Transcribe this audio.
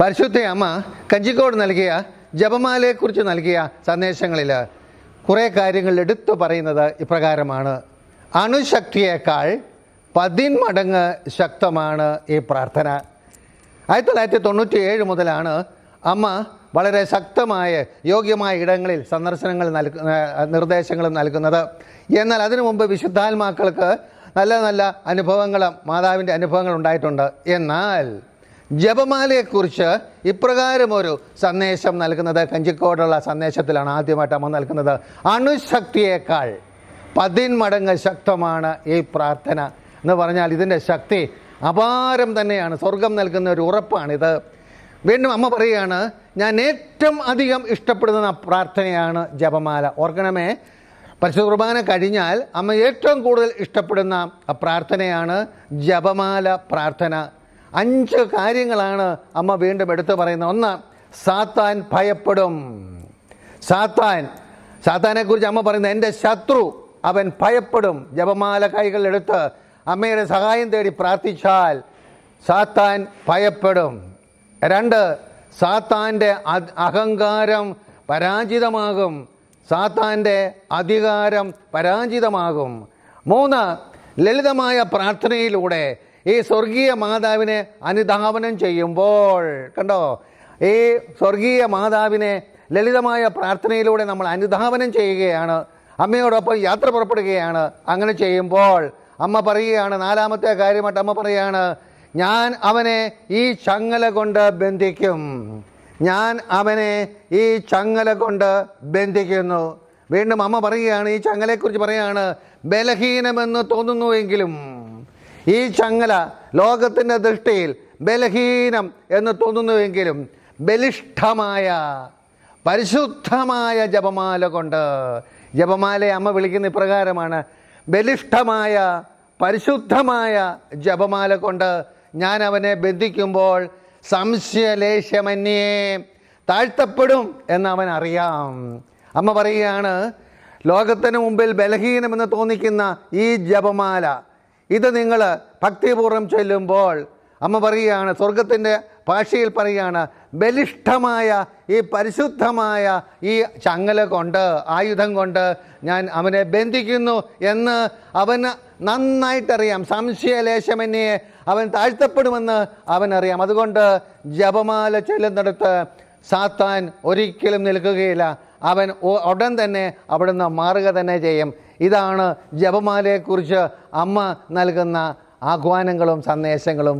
പരിശുദ്ധ അമ്മ കഞ്ചിക്കോട് നൽകിയ ജപമാലയെക്കുറിച്ച് നൽകിയ സന്ദേശങ്ങളിൽ കുറേ കാര്യങ്ങൾ എടുത്തു പറയുന്നത് ഇപ്രകാരമാണ്. അണുശക്തിയേക്കാൾ പതിന്മടങ്ങ് ശക്തമാണ് ഈ പ്രാർത്ഥന. ആയിരത്തി തൊള്ളായിരത്തി തൊണ്ണൂറ്റി ഏഴ് മുതലാണ് അമ്മ വളരെ ശക്തമായ യോഗ്യമായ ഇടങ്ങളിൽ സന്ദർശനങ്ങൾ നൽകു നിർദ്ദേശങ്ങളും നൽകുന്നത്. എന്നാൽ അതിനു മുമ്പ് വിശുദ്ധാത്മാക്കൾക്ക് നല്ല നല്ല അനുഭവങ്ങളും മാതാവിന്റെ അനുഭവങ്ങൾ ഉണ്ടായിട്ടുണ്ട്. എന്നാൽ ജപമാലയെക്കുറിച്ച് ഇപ്രകാരം ഒരു സന്ദേശം നൽകുന്നത് കഞ്ചിക്കോടുള്ള സന്ദേശത്തിലാണ് ആദ്യമായിട്ട് അമ്മ നൽകുന്നത്. അണുശക്തിയേക്കാൾ പതിന്മടങ്ങ് ശക്തമാണ് ഈ പ്രാർത്ഥന എന്ന് പറഞ്ഞാൽ ഇതിന്റെ ശക്തി അപാരം തന്നെയാണ്. സ്വർഗം നൽകുന്ന ഒരു ഉറപ്പാണിത്. വീണ്ടും അമ്മ പറയുകയാണ് ഞാൻ ഏറ്റവും അധികം ഇഷ്ടപ്പെടുന്ന പ്രാർത്ഥനയാണ് ജപമാല. ഓർക്കണമേ പരിശുദ്ധ കുർബാന കഴിഞ്ഞാൽ അമ്മ ഏറ്റവും കൂടുതൽ ഇഷ്ടപ്പെടുന്ന പ്രാർത്ഥനയാണ് ജപമാല പ്രാർത്ഥന. അഞ്ച് കാര്യങ്ങളാണ് അമ്മ വീണ്ടും എടുത്തു പറയുന്നത്. ഒന്ന് സാത്താൻ ഭയപ്പെടും. സാത്താൻ സാത്താനെ കുറിച്ച് അമ്മ പറയുന്നത് എന്റെ ശത്രു അവൻ ഭയപ്പെടും. ജപമാല കൈകൾ എടുത്ത് അമ്മയുടെ സഹായം തേടി പ്രാർത്ഥിച്ചാൽ സാത്താൻ ഭയപ്പെടും. രണ്ട് സാത്താന്റെ അഹങ്കാരം പരാജിതമാകും. സാത്താന്റെ അധികാരം പരാജിതമാകും. മൂന്ന് ലളിതമായ പ്രാർത്ഥനയിലൂടെ ഈ സ്വർഗീയ മാതാവിനെ അനുധാവനം ചെയ്യുമ്പോൾ കണ്ടോ? ഈ സ്വർഗീയ മാതാവിനെ ലളിതമായ പ്രാർത്ഥനയിലൂടെ നമ്മൾ അനുധാവനം ചെയ്യുകയാണ്. അമ്മയോടൊപ്പം യാത്ര പുറപ്പെടുകയാണ്. അങ്ങനെ ചെയ്യുമ്പോൾ അമ്മ പറയുകയാണ് നാലാമത്തെ കാര്യമായിട്ട് അമ്മ പറയുകയാണ് ഞാൻ അവനെ ഈ ചങ്ങല കൊണ്ട് ബന്ധിക്കും. ഞാൻ അവനെ ഈ ചങ്ങല കൊണ്ട് ബന്ധിക്കുന്നു. വീണ്ടും അമ്മ പറയുകയാണ് ഈ ചങ്ങലയെക്കുറിച്ച് പറയുകയാണ് ബലഹീനമെന്ന് തോന്നുന്നുവെങ്കിലും ഈ ചങ്ങല ലോകത്തിന്റെ ദൃഷ്ടിയിൽ ബലഹീനം എന്ന് തോന്നുന്നുവെങ്കിലും ബലിഷ്ഠമായ പരിശുദ്ധമായ ജപമാല കൊണ്ട് ജപമാലയെ അമ്മ വിളിക്കുന്ന ഇപ്രകാരമാണ് ബലിഷ്ഠമായ പരിശുദ്ധമായ ജപമാല കൊണ്ട് ഞാൻ അവനെ ബന്ധിക്കുമ്പോൾ സംശയലേശമന്യേ താഴ്ത്തപ്പെടും എന്ന് അവൻ അറിയാം. അമ്മ പറയുകയാണ് ലോകത്തിന് മുമ്പിൽ ബലഹീനമെന്ന് തോന്നിക്കുന്ന ഈ ജപമാല ഇത് നിങ്ങൾ ഭക്തിപൂർവം ചൊല്ലുമ്പോൾ അമ്മ പറയുകയാണ് സ്വർഗത്തിന്റെ ഭാഷയിൽ പറയുകയാണ് ബലിഷ്ഠമായ ഈ പരിശുദ്ധമായ ഈ ചങ്ങല കൊണ്ട് ആയുധം കൊണ്ട് ഞാൻ അവനെ ബന്ധിക്കുന്നു എന്ന് അവന് നന്നായിട്ടറിയാം. സംശയലേശമെന്നെ അവൻ താഴ്ത്തപ്പെടുമെന്ന് അവനറിയാം. അതുകൊണ്ട് ജപമാല ചൊല്ലുന്നിടത്ത് സാത്താൻ ഒരിക്കലും നിൽക്കുകയില്ല. അവൻ ഉടൻ തന്നെ അവിടുന്ന് മാറുക തന്നെ ചെയ്യും. ഇതാണ് ജപമാലയെക്കുറിച്ച് അമ്മ നൽകുന്ന ആഹ്വാനങ്ങളും സന്ദേശങ്ങളും